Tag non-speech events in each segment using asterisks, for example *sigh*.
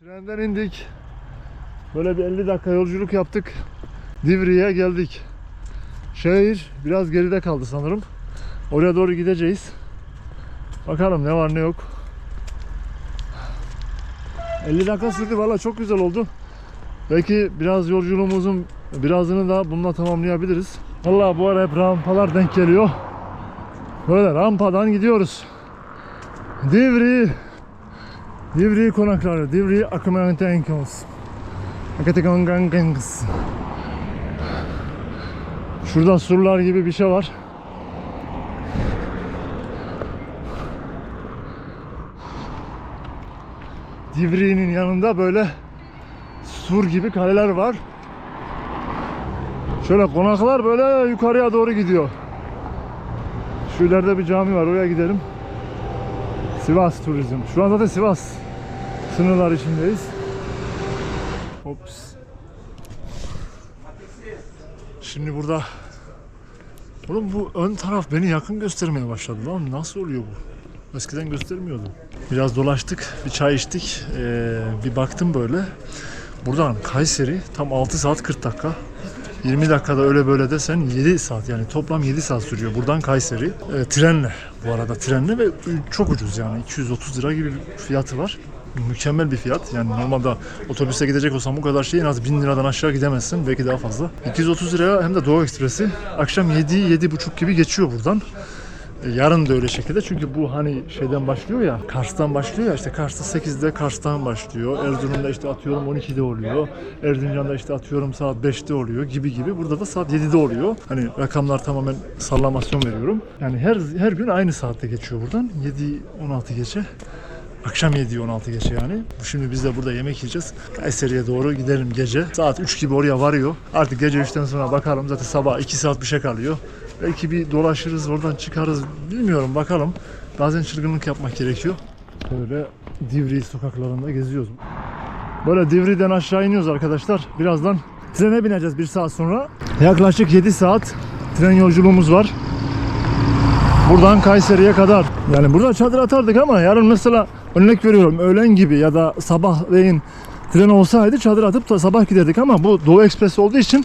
Trenden indik. Böyle bir 50 dakika yolculuk yaptık. Divri'ye geldik. Şehir biraz geride kaldı sanırım. Oraya doğru gideceğiz. Bakalım ne var ne yok. 50 dakika sürdü valla çok güzel oldu. Belki biraz yolculuğumuzun birazını da bununla tamamlayabiliriz. Valla bu ara hep rampalar denk geliyor. Böyle rampadan gidiyoruz. Divri Divri konakları, Divri Akımantenkos. Akatekangankens. Şurada surlar gibi bir şey var. Divri'nin yanında böyle sur gibi kaleler var. Şöyle konaklar böyle yukarıya doğru gidiyor. Şu ileride bir cami var oraya gidelim. Sivas Turizm. Şu an zaten Sivas sınırlar içindeyiz. Ops. Şimdi burada Oğlum bu ön taraf beni yakın göstermeye başladı lan. Nasıl oluyor bu? Eskiden göstermiyordu. Biraz dolaştık, bir çay içtik. Ee, bir baktım böyle. Buradan Kayseri tam 6 saat 40 dakika. 20 dakikada öyle böyle desen 7 saat yani toplam 7 saat sürüyor buradan Kayseri. E, trenle bu arada trenle ve çok ucuz yani 230 lira gibi bir fiyatı var. Mükemmel bir fiyat. Yani normalde otobüse gidecek olsam bu kadar şey en az 1000 liradan aşağı gidemezsin. Belki daha fazla. 230 liraya hem de Doğu Ekspresi. Akşam 7 7.30 gibi geçiyor buradan. E, Yarın da öyle şekilde çünkü bu hani şeyden başlıyor ya Kars'tan başlıyor ya işte Kars'ta 8'de Kars'tan başlıyor Erzurum'da işte atıyorum 12'de oluyor Erzincan'da işte atıyorum saat 5'te oluyor gibi gibi burada da saat 7'de oluyor hani rakamlar tamamen sallamasyon veriyorum yani her her gün aynı saatte geçiyor buradan 7-16 geçe Akşam 7-16 geçe yani. Şimdi biz de burada yemek yiyeceğiz. Kayseri'ye doğru gidelim gece. Saat 3 gibi oraya varıyor. Artık gece 3'ten sonra bakalım. Zaten sabah 2 saat bir şey kalıyor. Belki bir dolaşırız oradan çıkarız. Bilmiyorum bakalım. Bazen çılgınlık yapmak gerekiyor. Böyle Divri sokaklarında geziyoruz. Böyle Divri'den aşağı iniyoruz arkadaşlar. Birazdan trene bineceğiz bir saat sonra. Yaklaşık 7 saat tren yolculuğumuz var. Buradan Kayseri'ye kadar. Yani burada çadır atardık ama yarın mesela örnek veriyorum öğlen gibi ya da sabahleyin tren olsaydı çadır atıp da sabah giderdik ama bu Doğu Ekspres olduğu için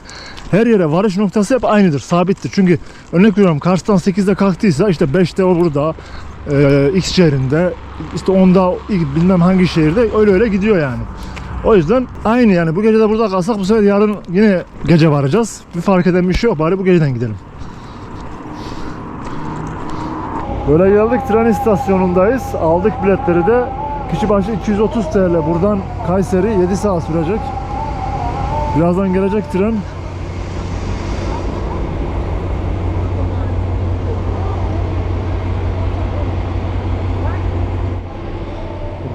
her yere varış noktası hep aynıdır, sabittir. Çünkü örnek veriyorum Kars'tan 8'de kalktıysa işte 5'te o burada, e, X şehrinde, işte 10'da bilmem hangi şehirde öyle öyle gidiyor yani. O yüzden aynı yani bu gece de burada kalsak bu sefer yarın yine gece varacağız. Bir fark eden bir şey yok bari bu geceden gidelim. Böyle geldik tren istasyonundayız. Aldık biletleri de. Kişi başı 230 TL. Buradan Kayseri 7 saat sürecek. Birazdan gelecek tren.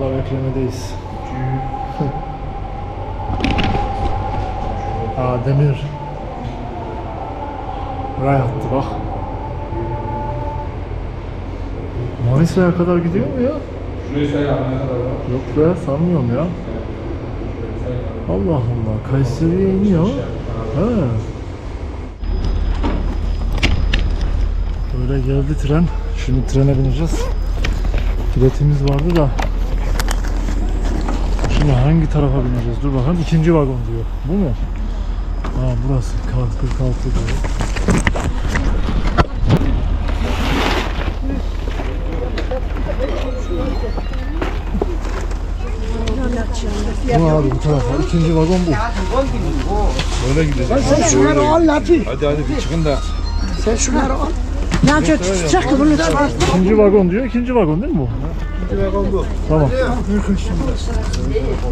Burada beklemedeyiz. *laughs* Aa demir. Ray attı bak. Manisa'ya kadar gidiyor mu ya? Ne kadar var? Yok be sanmıyorum ya. Allah Allah Kayseri'ye iniyor. He. Böyle geldi tren. Şimdi trene bineceğiz. Biletimiz vardı da. Şimdi hangi tarafa bineceğiz? Dur bakalım. ikinci vagon diyor. Bu mu? Aa burası. 46 diyor. Bu abi bu tarafa. İkinci vagon bu. Böyle gideceğiz. Sen şunları al Latif. Hadi hadi bir çıkın da. Sen şunları al. Ne yapacak tutacak ki bunu çıkar. İkinci vagon diyor. İkinci vagon değil mi bu? İkinci vagon bu. Tamam.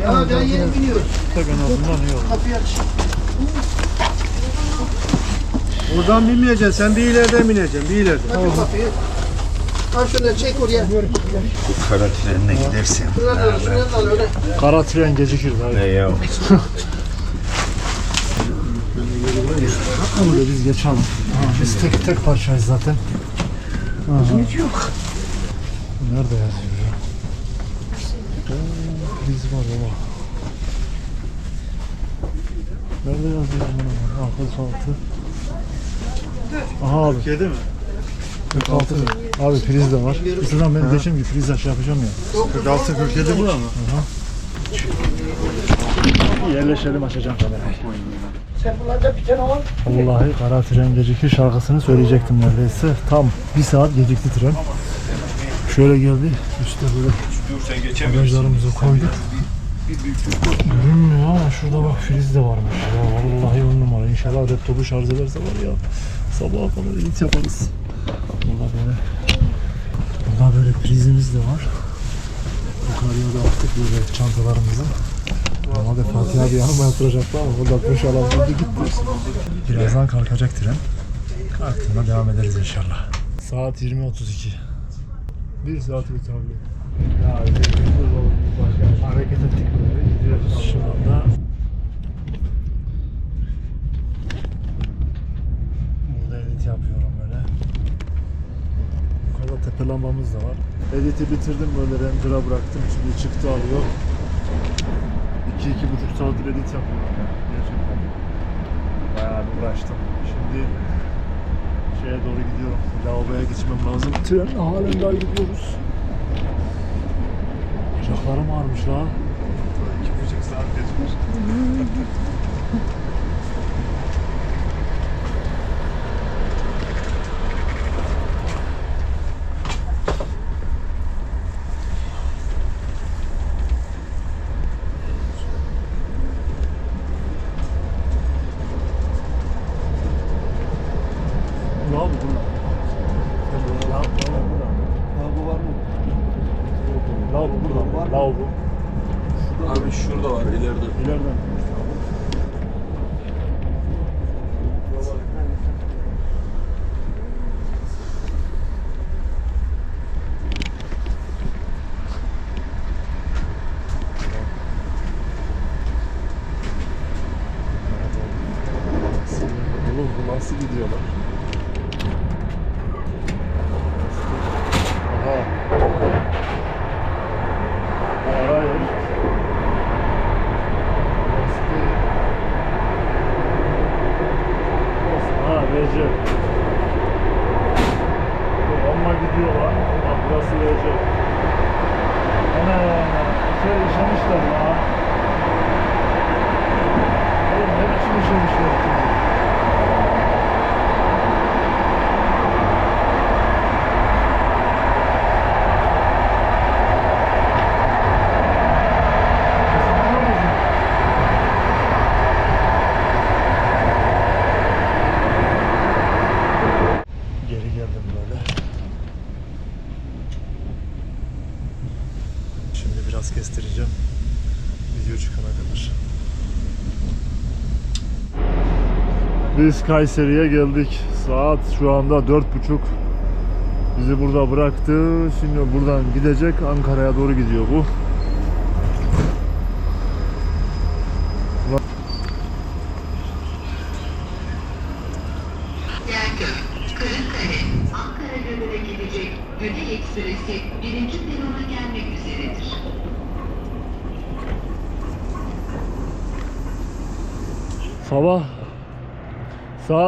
Ya ben yeni biniyorum. Tek en azından iyi olur. Kapıyı aç. Buradan binmeyeceksin. Sen bir ileriden bineceksin. Bir ileriden. Al şunu çek oraya. Kara trenine gidersen. Öyle. Kara tren gecikir. Ne Hayır. ya? Böyle biz geçelim. Biz tek tek parçayız zaten. Hiç yok. Nerede yazıyor ya? Biz var baba. Nerede yazıyor bunu? Arka altı. Aha abi. Kedi mi? 46. Abi priz de var. Şuradan ben geçeyim ki priz aşağı yapacağım ya. 46 47 bu ama. yerleşelim açacağım kamerayı. Sen bunlarda bir tane al. Vallahi kara tren gecikti şarkısını söyleyecektim neredeyse. Tam bir saat gecikti tren. Şöyle geldi. Üstte böyle bagajlarımızı koyduk. Görünmüyor ama şurada bak friz de varmış ya. Vallahi on numara. İnşallah laptopu şarj ederse var ya. Sabaha kadar edit yaparız. Burada böyle Burada böyle prizimiz de var. Yukarıya da attık böyle çantalarımızı. Normalde Fatih abi yanıma yatıracaktı ama burada boş alan buldu gitti. Birazdan kalkacak tren. Kalktığında devam ederiz inşallah. Saat 20.32. Bir saat yeterli. Ya hareket ettik böyle şu anda. Burada edit yapıyorum Yukarıda tepe lambamız da var. Editi bitirdim böyle render'a bıraktım. Şimdi çıktı alıyor. 2 iki, buçuk saattir edit yapıyorum ya. Gerçekten. Bayağı bir uğraştım. Şimdi şeye doğru gidiyorum. Lavaboya geçmem lazım. Tren halen daha gidiyoruz. Bacaklarım ağrımış la. İki buçuk saat geçmiş. *laughs* Biz Kayseri'ye geldik. Saat şu anda dört buçuk. Bizi burada bıraktı. Şimdi buradan gidecek. Ankara'ya doğru gidiyor bu.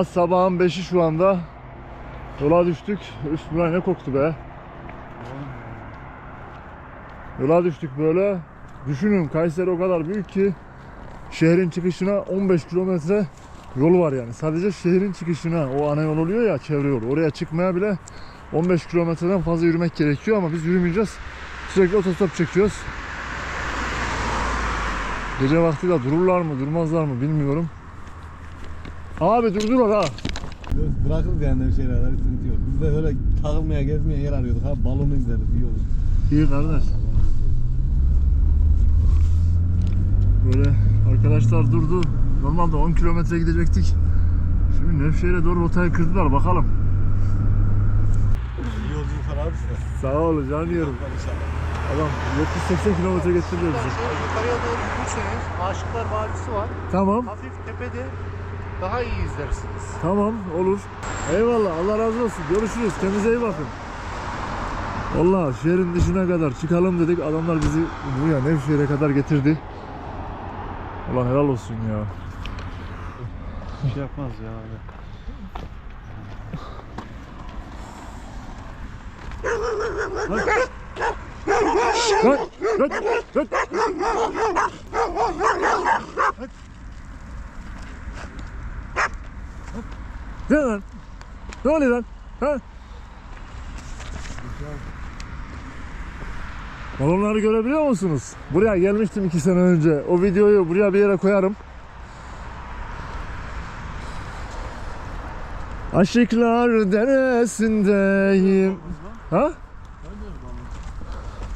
Saat sabahın 5'i şu anda. Yola düştük. Üst buraya ne koktu be. Yola düştük böyle. Düşünün Kayseri o kadar büyük ki şehrin çıkışına 15 kilometre yol var yani. Sadece şehrin çıkışına o ana yol oluyor ya çevre yol. Oraya çıkmaya bile 15 kilometreden fazla yürümek gerekiyor ama biz yürümeyeceğiz. Sürekli otostop çekiyoruz. Gece vakti de dururlar mı durmazlar mı bilmiyorum. Abi durdular ha. Bırakırız yani bir şeyler, hiç sıkıntı yok. Biz de öyle takılmaya, gezmeye yer arıyorduk. Ha balonu izleriz, iyi olur. İyi kardeş. Böyle arkadaşlar durdu. Normalde 10 kilometre gidecektik. Şimdi Nevşehir'e doğru rotayı kırdılar bakalım. İyi yolculuklar abi size. Sağ ol canım diyorum. Adam 70-80 kilometre getiriyor bizi. Yukarıya doğru yürürseniz Aşıklar Vadisi var. Tamam, Hafif tepede daha iyi izlersiniz. tamam olur. Eyvallah Allah razı olsun. Görüşürüz. Kendinize iyi bakın. Valla şehrin dışına kadar çıkalım dedik. Adamlar bizi buraya Nevşehir'e kadar getirdi. Ulan helal olsun ya. Bir şey yapmaz ya öyle. Kaç! Kaç! Kaç! Ne lan? Ne oluyor lan? Ha? Balonları görebiliyor musunuz? Buraya gelmiştim iki sene önce. O videoyu buraya bir yere koyarım. Aşıklar deresindeyim. Ha?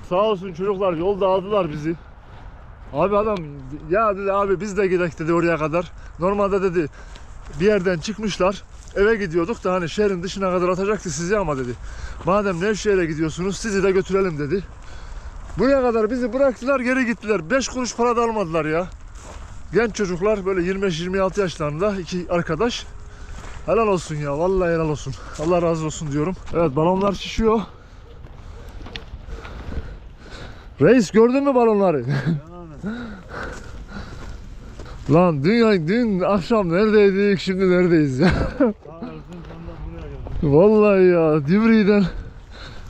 Sağ olsun çocuklar yolda aldılar bizi. Abi adam ya dedi abi biz de gidelim dedi oraya kadar. Normalde dedi bir yerden çıkmışlar. Eve gidiyorduk da hani şehrin dışına kadar atacaktı sizi ama dedi. Madem Nevşehir'e gidiyorsunuz sizi de götürelim dedi. Buraya kadar bizi bıraktılar geri gittiler. 5 kuruş para da almadılar ya. Genç çocuklar böyle 25-26 yaşlarında iki arkadaş. Helal olsun ya vallahi helal olsun. Allah razı olsun diyorum. Evet balonlar şişiyor. Reis gördün mü balonları? *laughs* Lan dün, dün akşam neredeydik şimdi neredeyiz ya? *laughs* Vallahi ya Divri'den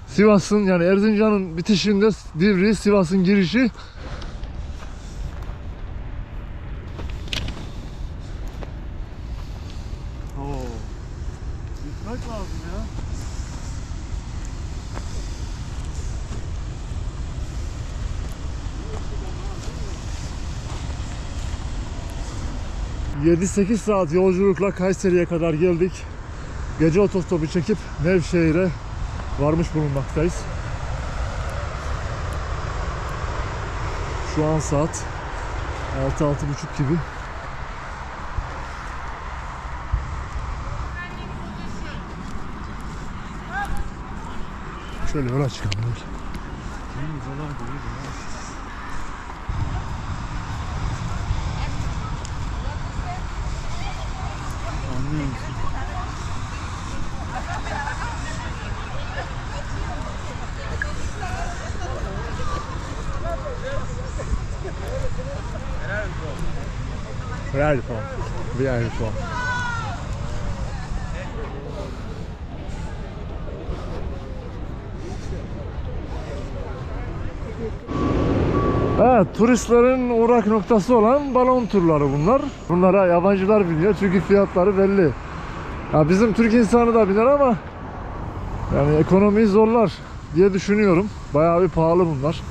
Sivas'ın yani Erzincan'ın bitişinde Divri Sivas'ın girişi 7-8 saat yolculukla Kayseri'ye kadar geldik. Gece otostopu çekip Nevşehir'e varmış bulunmaktayız. Şu an saat 6-6.30 gibi. Şöyle yola çıkalım. You from? Evet, turistlerin uğrak noktası olan balon turları bunlar. Bunlara yabancılar biniyor çünkü fiyatları belli. Ya bizim Türk insanı da biner ama yani ekonomiyi zorlar diye düşünüyorum. Bayağı bir pahalı bunlar.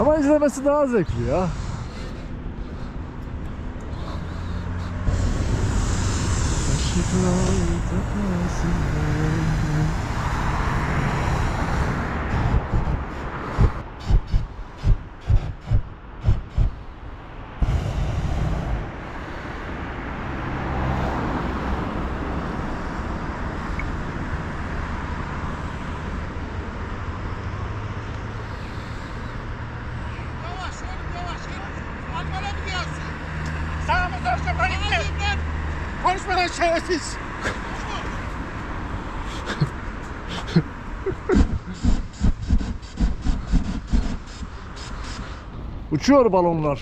Ama izlemesi daha zevkli ya. keep rolling the past away. Uçuyor balonlar.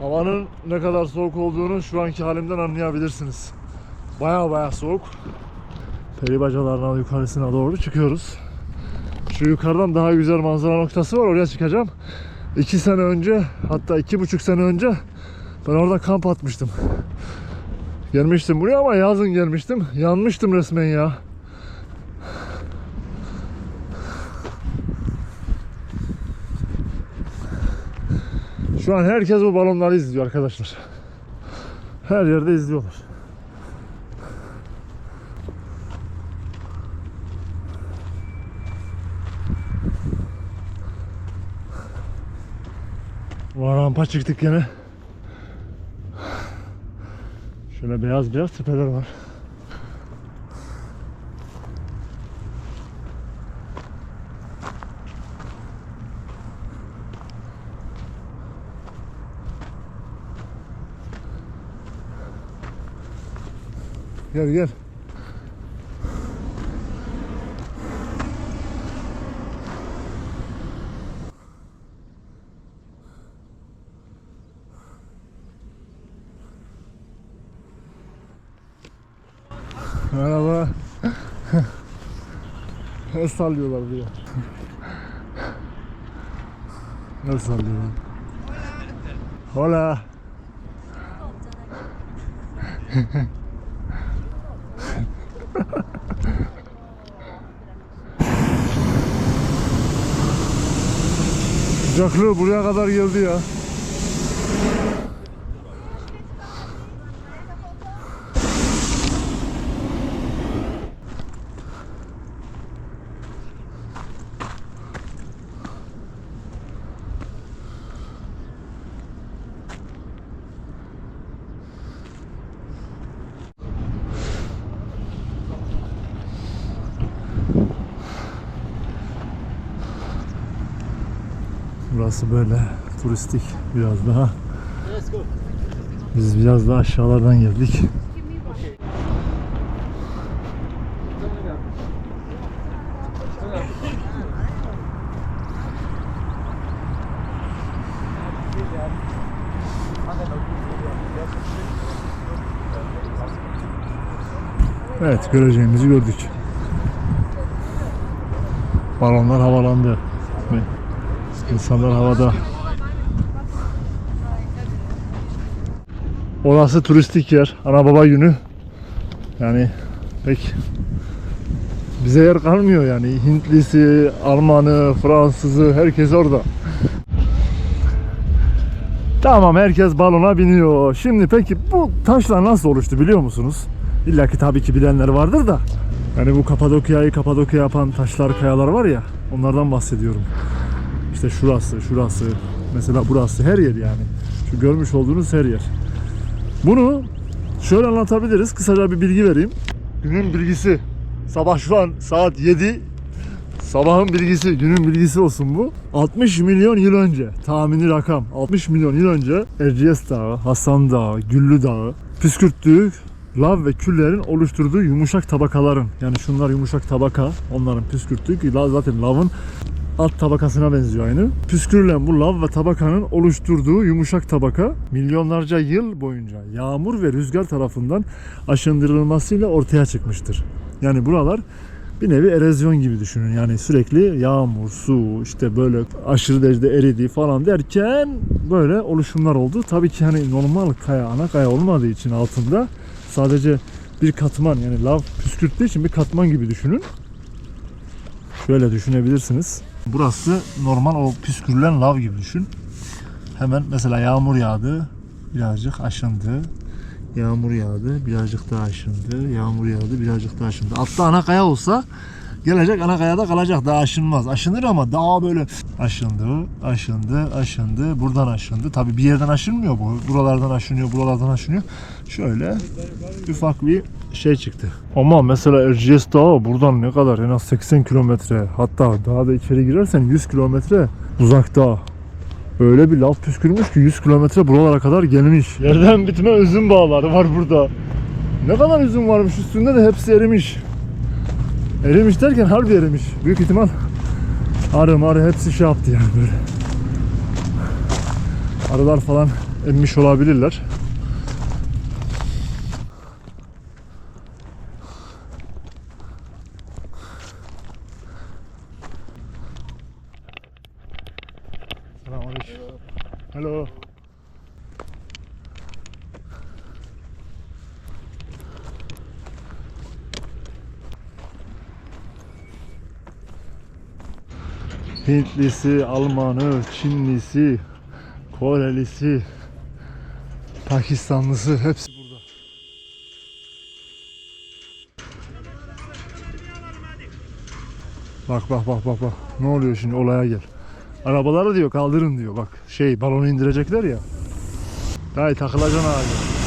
Havanın ne kadar soğuk olduğunu şu anki halimden anlayabilirsiniz. Baya baya soğuk. Peri bacalarına yukarısına doğru çıkıyoruz. Şu yukarıdan daha güzel manzara noktası var oraya çıkacağım. İki sene önce hatta iki buçuk sene önce ben orada kamp atmıştım. Gelmiştim buraya ama yazın gelmiştim. Yanmıştım resmen ya. Şu an herkes bu balonları izliyor arkadaşlar. Her yerde izliyorlar. Rampa çıktık gene. Şöyle beyaz beyaz tepeler var. Gel gel. Merhaba. *laughs* El sallıyorlar buraya. El sallıyorlar. Hola. *laughs* Sıcaklığı buraya kadar geldi ya. Burası böyle turistik biraz daha. Biz biraz daha aşağılardan geldik. Evet göreceğimizi gördük. Balonlar havalandı. İnsanlar havada. Orası turistik yer. Ana baba günü. Yani pek bize yer kalmıyor yani. Hintlisi, Almanı, Fransızı herkes orada. Tamam herkes balona biniyor. Şimdi peki bu taşlar nasıl oluştu biliyor musunuz? İlla ki tabii ki bilenler vardır da. Yani bu Kapadokya'yı Kapadokya yapan taşlar, kayalar var ya onlardan bahsediyorum. İşte şurası, şurası, mesela burası her yer yani. Şu görmüş olduğunuz her yer. Bunu şöyle anlatabiliriz. Kısaca bir bilgi vereyim. Günün bilgisi. Sabah şu an saat 7. Sabahın bilgisi, günün bilgisi olsun bu. 60 milyon yıl önce, tahmini rakam. 60 milyon yıl önce Erciyes Dağı, Hasan Dağı, Güllü Dağı püskürttüğü lav ve küllerin oluşturduğu yumuşak tabakaların yani şunlar yumuşak tabaka onların püskürttüğü ki zaten lavın alt tabakasına benziyor aynı. Püskürülen bu lav ve tabakanın oluşturduğu yumuşak tabaka milyonlarca yıl boyunca yağmur ve rüzgar tarafından aşındırılmasıyla ortaya çıkmıştır. Yani buralar bir nevi erozyon gibi düşünün. Yani sürekli yağmur, su, işte böyle aşırı derecede eridi falan derken böyle oluşumlar oldu. Tabii ki hani normal kaya, ana kaya olmadığı için altında sadece bir katman yani lav püskürttüğü için bir katman gibi düşünün. Şöyle düşünebilirsiniz. Burası normal o püskürülen lav gibi düşün. Hemen mesela yağmur yağdı, birazcık aşındı. Yağmur yağdı, birazcık daha aşındı. Yağmur yağdı, birazcık daha aşındı. Altta ana kaya olsa gelecek ana kayada kalacak. Daha aşınmaz. Aşınır ama daha böyle aşındı, aşındı, aşındı. Buradan aşındı. Tabii bir yerden aşınmıyor bu. Buralardan aşınıyor, buralardan aşınıyor. Şöyle ufak bir şey çıktı. Ama mesela Erciyes Dağı buradan ne kadar? En az 80 kilometre. Hatta daha da içeri girersen 100 kilometre uzakta. Öyle bir lav püskürmüş ki 100 kilometre buralara kadar gelmiş. Yerden bitme üzüm bağları var burada. Ne kadar üzüm varmış üstünde de hepsi erimiş. Erimiş derken harbi erimiş. Büyük ihtimal arı marı hepsi şey yaptı yani böyle. Arılar falan emmiş olabilirler. Hintlisi, Almanı, Çinlisi, Korelisi, Pakistanlısı hepsi burada. Bak bak bak bak bak. Ne oluyor şimdi olaya gel. Arabaları diyor kaldırın diyor bak. Şey balonu indirecekler ya. Dayı takılacaksın abi.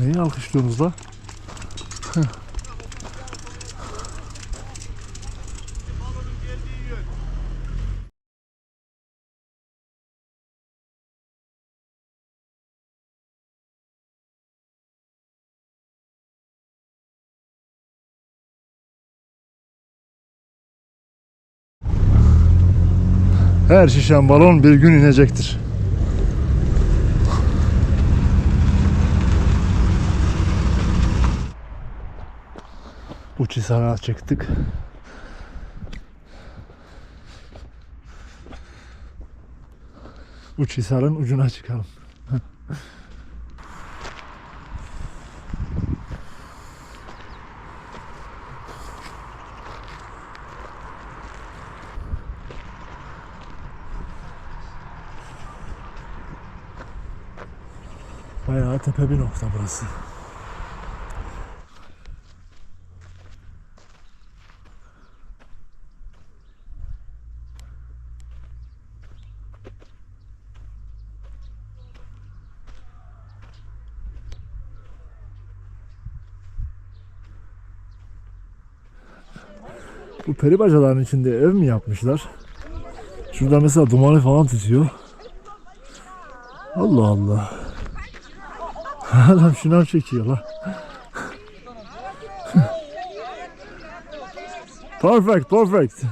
Neyi alkışlıyorsunuz la? Her şişen balon bir gün inecektir. Uçhisar'a çıktık. Uçhisar'ın ucuna çıkalım. Bayağı tepe bir nokta burası. Peri bacaların içinde ev mi yapmışlar? Şurada mesela dumanı falan tutuyor. Allah Allah. *laughs* Adam şınav çekiyor la. *laughs* perfect, perfect.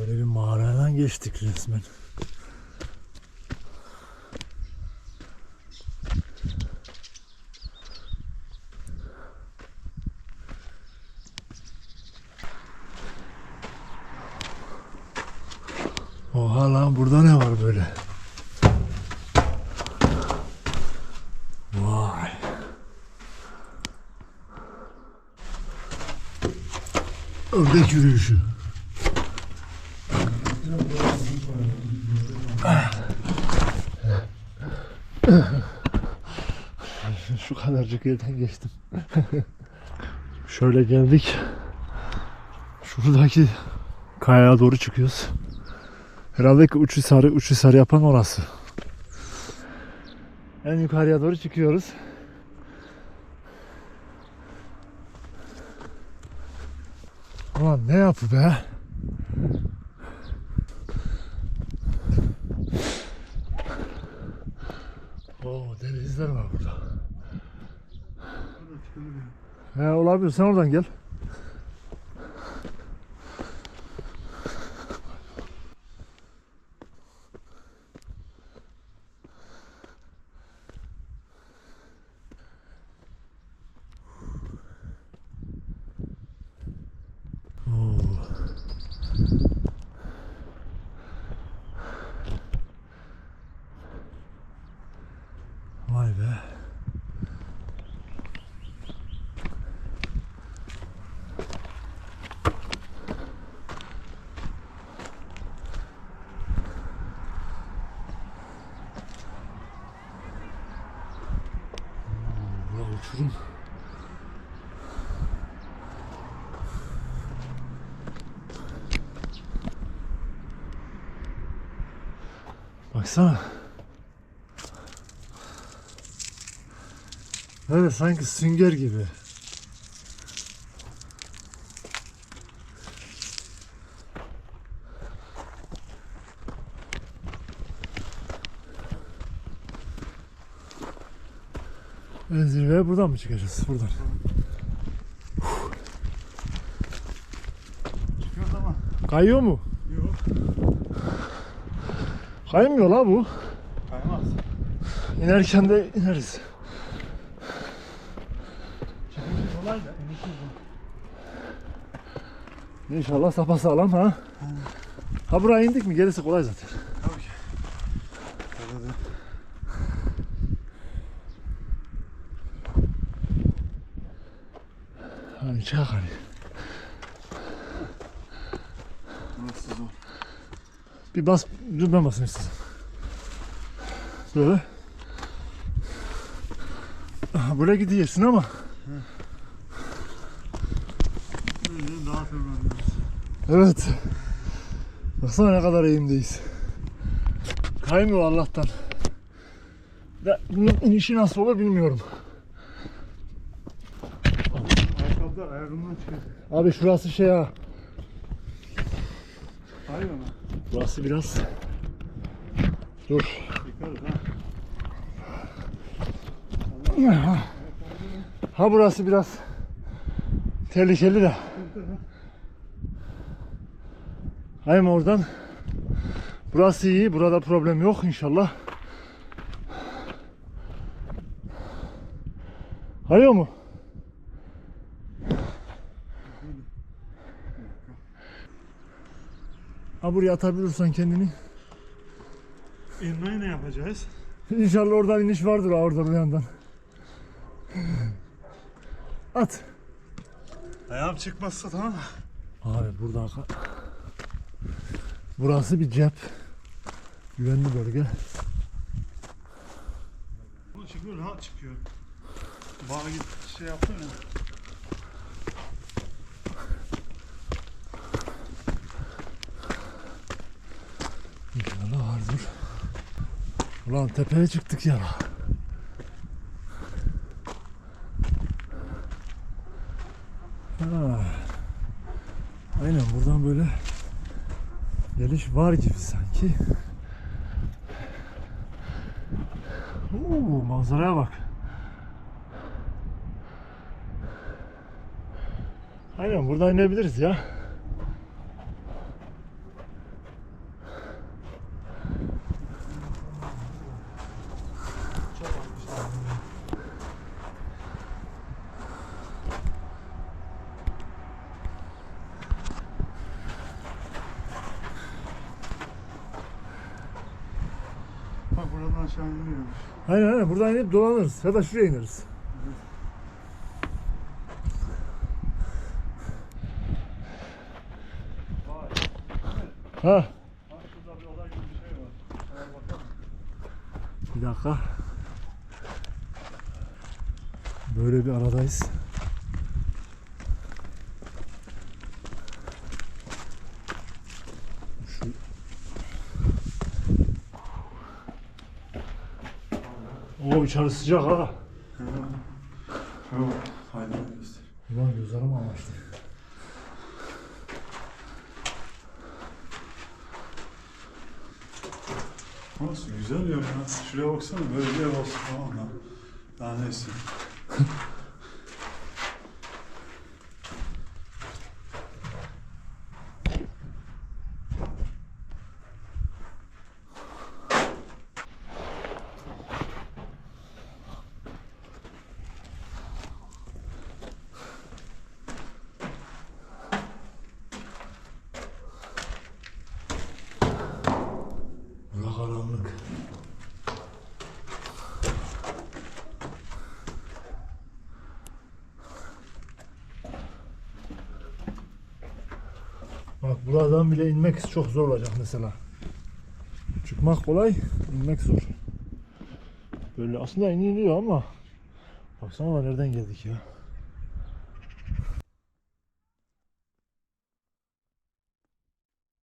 Böyle bir mağaradan geçtik resmen. Oha lan burada ne var böyle? Vay. Ördek yürüyüşü. Kadarcık yerden geçtim. *laughs* Şöyle geldik. Şuradaki kayaya doğru çıkıyoruz. Herhalde ki uçu sarı uçu sarı yapan orası. En yukarıya doğru çıkıyoruz. Ulan ne yapı be? Oo denizler var burada. He olabilir sen oradan gel. Vay be. Baksana. Evet sanki sünger gibi. En zirveye buradan mı çıkacağız? Buradan. Çıkıyoruz ama. Kayıyor mu? Yok. Kaymıyor la bu. Kaymaz. İnerken de ineriz. Çıkışı kolay da inişi uzun. İnşallah sapasağlam ha. Ha buraya indik mi gerisi kolay zaten. Tabii ki. Hani hani. Burası zor. Bir bas, dur ben basayım istedim. Böyle. Böyle gidiyorsun ama. Daha. Evet. Baksana ne kadar eğimdeyiz. Kaymıyor Allah'tan. Da bunun inişi nasıl olur bilmiyorum. Ayakkabılar ayarımdan çıkıyor. Abi şurası şey ha. Hayır mı? Burası biraz... Dur. Ha. Burası biraz tehlikeli de. Hayır oradan. Burası iyi. Burada problem yok inşallah. Hayır mu? Buraya atabilirsen kendini. İnmeyi ne yapacağız? İnşallah oradan iniş vardır orada bu yandan. At. Ayağım çıkmazsa tamam. Abi burada Burası bir cep. Güvenli bölge. Bu çıkıyor rahat çıkıyor. Bana git şey yaptın ya. İnşallah vardır. Ulan tepeye çıktık ya. Ha. Aynen buradan böyle geliş var gibi sanki. Oo, manzaraya bak. Aynen buradan inebiliriz ya. Bak buradan aşağı inmiyormuş. Aynen aynen buradan inip dolanırız ya da şuraya ineriz. Ha. Bak şurada bir oda gibi bir şey var. Şuna bakalım. Bir dakika. Böyle bir aradayız. Şu... İçeri sıcak ha. Haydi göster. Ulan gözlerim amaçlı. Nasıl güzel yer ya. Şuraya baksana böyle bir yer olsun tamam mı? Daha neyse. *laughs* buradan bile inmek çok zor olacak mesela. Çıkmak kolay, inmek zor. Böyle aslında iniliyor ama baksana nereden geldik ya.